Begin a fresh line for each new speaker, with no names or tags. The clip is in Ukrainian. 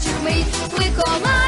catch me. We call my